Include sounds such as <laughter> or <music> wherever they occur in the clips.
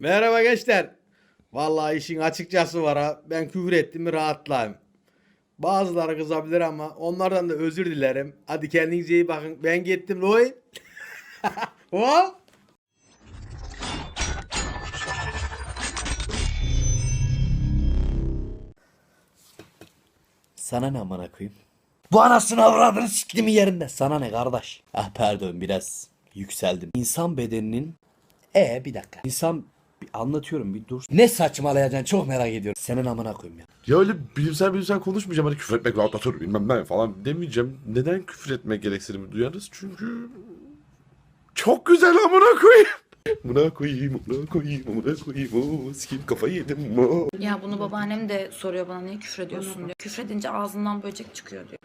Merhaba gençler. Vallahi işin açıkçası var ha. Ben küfür ettim mi rahatlayayım. Bazıları kızabilir ama onlardan da özür dilerim. Hadi kendinize iyi bakın. Ben gittim Roy. <laughs> Hop. Sana ne amına koyayım? Bu anasını avradını siktimin yerinde. Sana ne kardeş? Ah pardon biraz yükseldim. İnsan bedeninin... E bir dakika. İnsan... Bir anlatıyorum bir dur. Ne saçmalayacaksın çok merak ediyorum. Senin amına koyayım ya. Ya öyle bilimsel bilimsel konuşmayacağım. Hani küfür etmek rahatlatır bilmem ne falan demeyeceğim. Neden küfür etmek gereksinimi duyarız? Çünkü çok güzel amına koyayım. <laughs> Amına koyayım, amına koyayım, amına koyayım. O sikim kafayı yedim. O. Ya bunu babaannem de soruyor bana niye küfür ediyorsun diyor. Küfredince ağzından böcek çıkıyor diyor.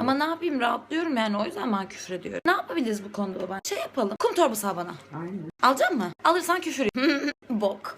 Ama ne yapayım rahatlıyorum yani o yüzden ben küfür ediyorum. Ne yapabiliriz bu konuda baba? Şey yapalım. Kum torbası al bana. Alacak mı? Alırsan küfür. <laughs> Bok.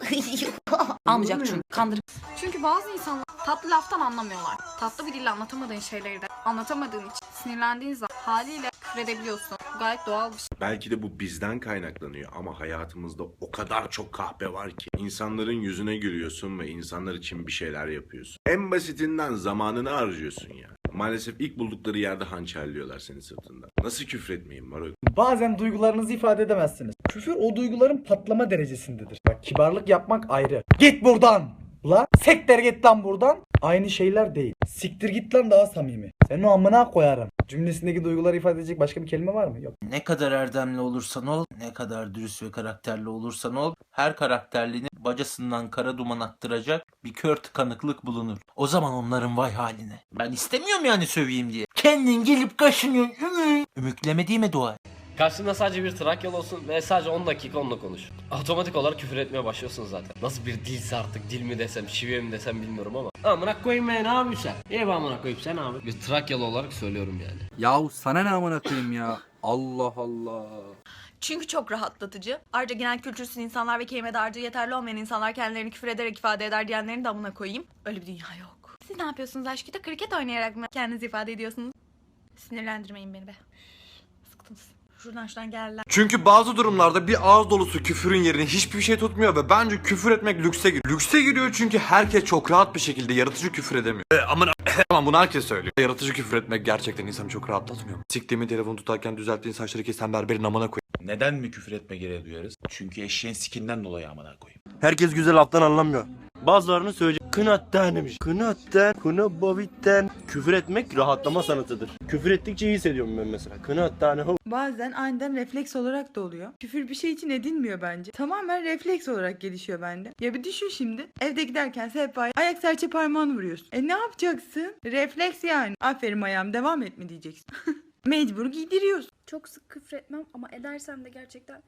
<laughs> Almayacak çünkü. Kandır. Çünkü bazı insanlar tatlı laftan anlamıyorlar. Tatlı bir dille anlatamadığın şeyleri de anlatamadığın için sinirlendiğin zaman haliyle küfredebiliyorsun. Gayet doğal bir şey. Belki de bu bizden kaynaklanıyor ama hayatımızda o kadar çok kahpe var ki. İnsanların yüzüne gülüyorsun ve insanlar için bir şeyler yapıyorsun. En basitinden zamanını harcıyorsun ya. Maalesef ilk buldukları yerde hançerliyorlar seni sırtından. Nasıl küfretmeyeyim Marok? Bazen duygularınızı ifade edemezsiniz. Küfür o duyguların patlama derecesindedir. Bak kibarlık yapmak ayrı. Git buradan! La sekter git lan buradan. Aynı şeyler değil. Siktir git lan daha samimi. Senin o amına koyarım. Cümlesindeki duyguları ifade edecek başka bir kelime var mı? Yok. Ne kadar erdemli olursan ol, ne kadar dürüst ve karakterli olursan ol, her karakterlinin bacasından kara duman attıracak bir kör tıkanıklık bulunur. O zaman onların vay haline. Ben istemiyorum yani söveyim diye. Kendin gelip kaşınıyorsun. Ümü. Ümüklemediğime dua et. Karşında sadece bir Trakyalı olsun ve sadece 10 dakika onunla konuş. Otomatik olarak küfür etmeye başlıyorsun zaten. Nasıl bir dilse artık dil mi desem, şive mi desem bilmiyorum ama. Amına koyayım ben ne yapıyorsun sen? İyi be amına koyayım sen abi. Bir Trakyalı olarak söylüyorum yani. Yahu sana ne amına koyayım ya? Allah Allah. Çünkü çok rahatlatıcı. Ayrıca genel kültürsüz insanlar ve kelime dağarcığı yeterli olmayan insanlar kendilerini küfür ederek ifade eder diyenlerin de amına koyayım. Öyle bir dünya yok. Siz ne yapıyorsunuz aşkıda? Kriket oynayarak mı kendinizi ifade ediyorsunuz? Sinirlendirmeyin beni be. Sıktınız. Şuradan şuradan geldiler. Çünkü bazı durumlarda bir ağız dolusu küfürün yerini hiçbir şey tutmuyor ve bence küfür etmek lükse giriyor. Lükse giriyor çünkü herkes çok rahat bir şekilde yaratıcı küfür edemiyor. E, aman <laughs> tamam bunu herkes söylüyor. Yaratıcı küfür etmek gerçekten insanı çok rahatlatmıyor. Siktiğimi telefonu tutarken düzelttiğin saçları kesen berberin amına koy. Neden mi küfür etme gereği duyarız? Çünkü eşeğin sikinden dolayı amına koyayım. Herkes güzel laftan anlamıyor. Bazılarını söyleyecek. Kınattan demiş. Kınattan, kına bavitten. Küfür etmek rahatlama sanatıdır. Küfür ettikçe iyi hissediyorum ben mesela. Kınattan ho. Bazen aniden refleks olarak da oluyor. Küfür bir şey için edilmiyor bence. Tamamen refleks olarak gelişiyor bende. Ya bir düşün şimdi. Evde giderken sehpaya ayak serçe parmağını vuruyorsun. E ne yapacaksın? Refleks yani. Aferin ayağım devam et mi diyeceksin. <laughs> Mecbur giydiriyorsun. Çok sık küfür etmem ama edersem de gerçekten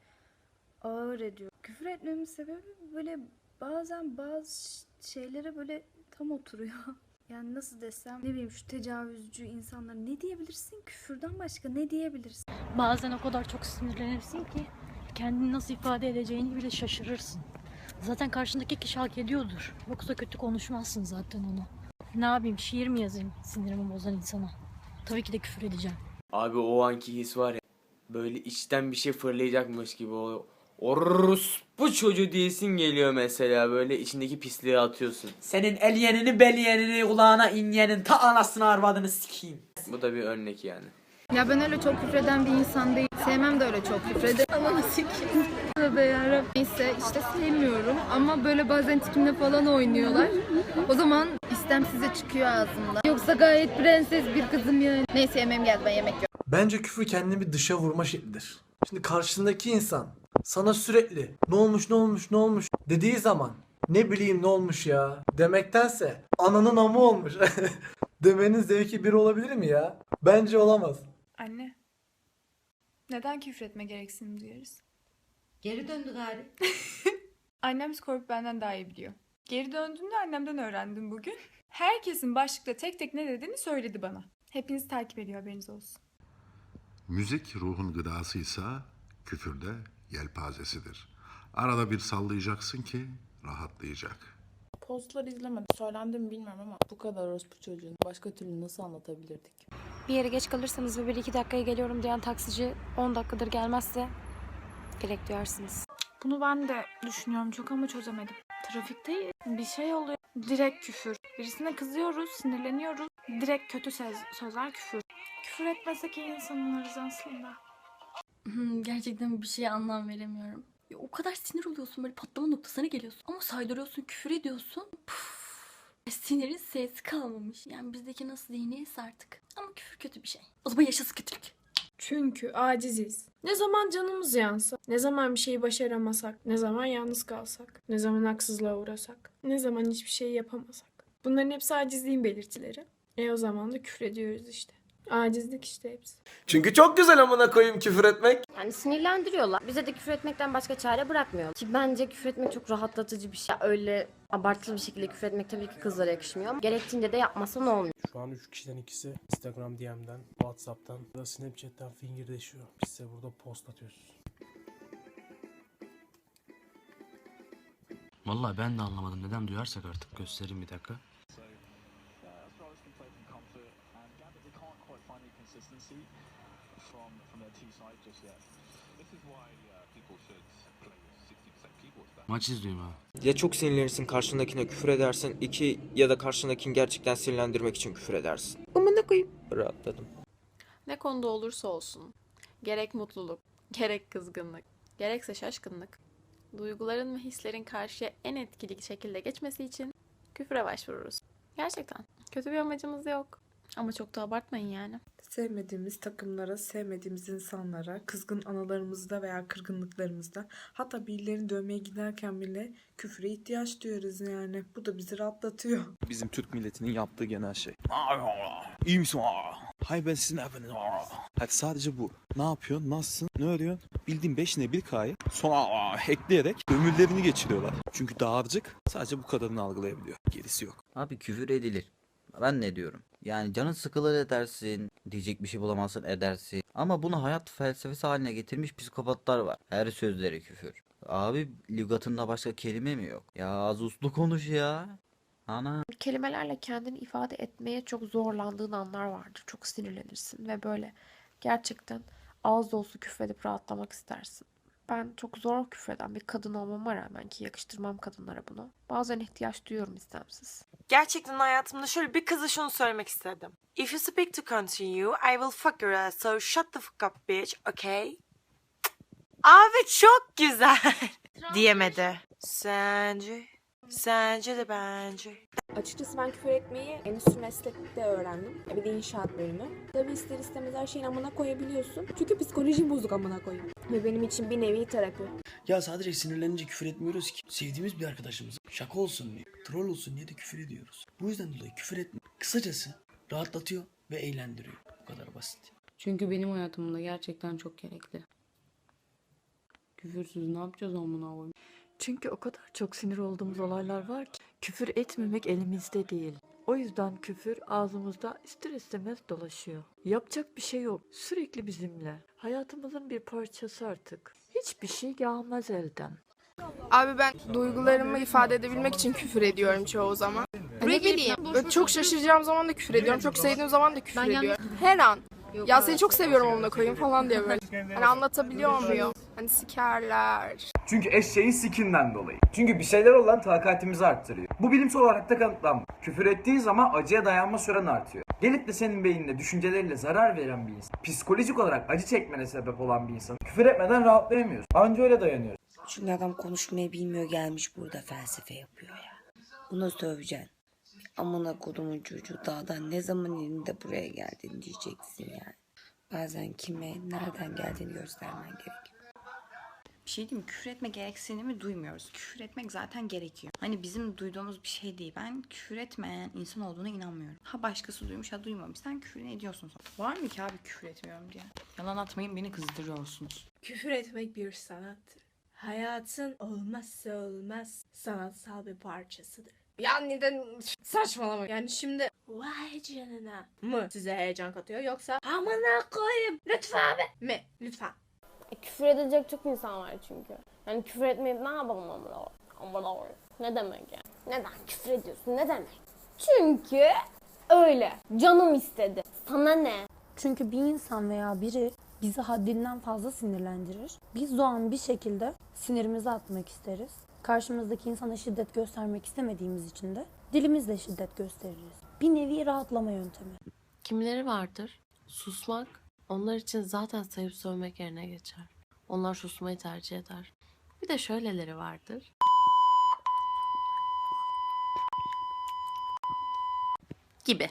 ağır ediyor. Küfür etmemin sebebi böyle bazen bazı şeylere böyle tam oturuyor. <laughs> Yani nasıl desem ne bileyim şu tecavüzcü insanlara ne diyebilirsin küfürden başka ne diyebilirsin? Bazen o kadar çok sinirlenirsin ki kendini nasıl ifade edeceğini bile şaşırırsın. Zaten karşındaki kişi hak ediyordur. Yoksa kötü konuşmazsın zaten onu. Ne yapayım şiir mi yazayım sinirimi bozan insana? Tabii ki de küfür edeceğim. Abi o anki his var ya, böyle içten bir şey fırlayacakmış gibi oluyor. Orus bu çocuğu diyesin geliyor mesela böyle içindeki pisliği atıyorsun. Senin el yenini bel yenini kulağına inyenin ta anasını arvadını sikeyim. Bu da bir örnek yani. Ya ben öyle çok küfreden bir insan değil. Sevmem de öyle çok küfreden. Ama nasıl ki? Tövbe yarabbim. Neyse işte sevmiyorum ama böyle bazen tipimle falan oynuyorlar. O zaman istemsize çıkıyor ağzımda. Yoksa gayet prenses bir kızım yani. Neyse yemeğim geldi ben yemek yok. Bence küfür kendini bir dışa vurma şeklidir. Şimdi karşındaki insan sana sürekli ne olmuş ne olmuş ne olmuş dediği zaman ne bileyim ne olmuş ya demektense ananın amı olmuş <laughs> demenin zevki bir olabilir mi ya? Bence olamaz. Anne. Neden küfür etme gereksinimi duyarız? Geri döndü gari. <laughs> Annem Scorpio benden daha iyi biliyor. Geri döndüğünde annemden öğrendim bugün. Herkesin başlıkta tek tek ne dediğini söyledi bana. Hepinizi takip ediyor haberiniz olsun. Müzik ruhun gıdasıysa küfür de yelpazesidir. Arada bir sallayacaksın ki rahatlayacak. Postları izlemedim. Söylendi mi bilmiyorum ama bu kadar orospu çocuğunu başka türlü nasıl anlatabilirdik? Bir yere geç kalırsanız ve bir iki dakikaya geliyorum diyen taksici 10 dakikadır gelmezse gerek duyarsınız. Bunu ben de düşünüyorum çok ama çözemedim. Trafikte bir şey oluyor. Direkt küfür. Birisine kızıyoruz, sinirleniyoruz. Direkt kötü söz, sözler küfür. Küfür etmesek iyi insanlarız aslında. Gerçekten bir şeye anlam veremiyorum. Ya o kadar sinir oluyorsun böyle patlama noktasına geliyorsun. Ama saydırıyorsun, küfür ediyorsun. Puf. Sinirin sesi kalmamış. Yani bizdeki nasıl değneğiz artık. Ama küfür kötü bir şey. O zaman yaşasın kötülük. Çünkü aciziz. Ne zaman canımız yansa, ne zaman bir şeyi başaramasak, ne zaman yalnız kalsak, ne zaman haksızlığa uğrasak, ne zaman hiçbir şey yapamasak. Bunların hepsi acizliğin belirtileri. E o zaman da küfür ediyoruz işte. Acizlik işte hepsi. Çünkü çok güzel amına koyayım küfür etmek. Yani sinirlendiriyorlar. Bize de küfür etmekten başka çare bırakmıyor. Ki bence küfür etmek çok rahatlatıcı bir şey. Öyle abartılı bir şekilde küfür etmek tabii ki kızlara yakışmıyor. Gerektiğinde de yapmasa ne olmuyor? Şu an 3 kişiden ikisi Instagram DM'den, Whatsapp'tan ya da Snapchat'ten fingirdeşiyor. Biz size burada post atıyoruz. Vallahi ben de anlamadım. Neden duyarsak artık göstereyim bir dakika. Maç izliyorum abi. Ya çok sinirlenirsin karşındakine küfür edersin. iki ya da karşındakini gerçekten sinirlendirmek için küfür edersin. Amına koyayım. Rahatladım. Ne konuda olursa olsun, gerek mutluluk, gerek kızgınlık, gerekse şaşkınlık, duyguların ve hislerin karşıya en etkili şekilde geçmesi için küfüre başvururuz. Gerçekten. Kötü bir amacımız yok. Ama çok da abartmayın yani. Sevmediğimiz takımlara, sevmediğimiz insanlara, kızgın anılarımızda veya kırgınlıklarımızda hatta birilerini dövmeye giderken bile küfüre ihtiyaç duyuyoruz yani. Bu da bizi rahatlatıyor. Bizim Türk milletinin yaptığı genel şey. İyi misin? Hay ben sizin efendim. Hadi sadece bu. Ne yapıyorsun? Nasılsın? Ne örüyorsun? Bildiğin 5 ne bir kayı sonra hackleyerek ömürlerini geçiriyorlar. Çünkü dağarcık sadece bu kadarını algılayabiliyor. Gerisi yok. Abi küfür edilir. Ben ne diyorum? Yani canın sıkılır edersin, diyecek bir şey bulamazsın edersin. Ama bunu hayat felsefesi haline getirmiş psikopatlar var. Her sözleri küfür. Abi lügatında başka kelime mi yok? Ya az uslu konuş ya. Ana. Kelimelerle kendini ifade etmeye çok zorlandığın anlar vardır. Çok sinirlenirsin ve böyle gerçekten ağız dolusu küfredip rahatlamak istersin. Ben çok zor küfreden bir kadın olmama rağmen ki yakıştırmam kadınlara bunu. Bazen ihtiyaç duyuyorum istemsiz. Gerçekten hayatımda şöyle bir kıza şunu söylemek istedim. If you speak to continue, I will fuck your ass, so shut the fuck up bitch, okay? Abi çok güzel. Diyemedi. Sence? Sence de bence. Açıkçası ben küfür etmeyi endüstri meslekte öğrendim. Bir de inşaat bölümü. Tabii ister istemez her şeyin amına koyabiliyorsun. Çünkü psikolojim bozuk amına koyayım. Ve benim için bir nevi terapi. Ya sadece sinirlenince küfür etmiyoruz ki. Sevdiğimiz bir arkadaşımız şaka olsun diye, troll olsun diye de küfür ediyoruz. Bu yüzden dolayı küfür etme. Kısacası rahatlatıyor ve eğlendiriyor. Bu kadar basit. Çünkü benim hayatımda gerçekten çok gerekli. Küfürsüz ne yapacağız amına koyayım? Çünkü o kadar çok sinir olduğumuz olaylar var ki küfür etmemek elimizde değil. O yüzden küfür ağzımızda ister istemez dolaşıyor. Yapacak bir şey yok. Sürekli bizimle. Hayatımızın bir parçası artık. Hiçbir şey gelmez elden. Abi ben duygularımı ifade edebilmek için küfür ediyorum çoğu zaman. Ne bileyim. Böyle çok şaşıracağım zaman da küfür ediyorum. Çok sevdiğim zaman da küfür ediyorum. Her an. Ya seni çok seviyorum onunla koyayım falan diye böyle. Hani anlatabiliyor muyum? Hani sikerler. Çünkü eşeğin sikinden dolayı. Çünkü bir şeyler olan takatimizi arttırıyor. Bu bilimsel olarak da kanıtlanmış. Küfür ettiği zaman acıya dayanma süren artıyor. Gelip de senin beynine düşünceleriyle zarar veren bir insan, psikolojik olarak acı çekmene sebep olan bir insan, küfür etmeden rahatlayamıyorsun. Anca öyle dayanıyorsun. Çünkü adam konuşmayı bilmiyor gelmiş burada felsefe yapıyor ya. Buna söveceksin. Amına kodumun çocuğu dağdan ne zaman elinde buraya geldin diyeceksin yani. Bazen kime nereden geldiğini göstermen gerekiyor. Bir şey diyeyim mi? Küfür etme gereksinimi duymuyoruz. Küfür etmek zaten gerekiyor. Hani bizim duyduğumuz bir şey değil. Ben küfür etmeyen insan olduğuna inanmıyorum. Ha başkası duymuş ha duymamış. Sen küfür ne ediyorsun sonra? Var mı ki abi küfür etmiyorum diye? Yalan atmayın beni kızdırıyorsunuz. Küfür etmek bir sanattır. Hayatın olmazsa olmaz sanatsal bir parçasıdır. Yani de saçmalama. Yani şimdi vay canına mı size heyecan katıyor yoksa amına koyayım lütfen abi mi? Lütfen. Küfür edecek çok insan var çünkü. Yani küfür etmeyip ne yapalım amına amına koyayım? Ne demek yani? Neden küfür ediyorsun? Ne demek? Çünkü öyle. Canım istedi. Sana ne? Çünkü bir insan veya biri bizi haddinden fazla sinirlendirir. Biz doğan bir şekilde sinirimizi atmak isteriz. Karşımızdaki insana şiddet göstermek istemediğimiz için de dilimizle şiddet gösteririz. Bir nevi rahatlama yöntemi. Kimileri vardır. Susmak onlar için zaten sayıp sövmek yerine geçer. Onlar susmayı tercih eder. Bir de şöyleleri vardır. Gibi.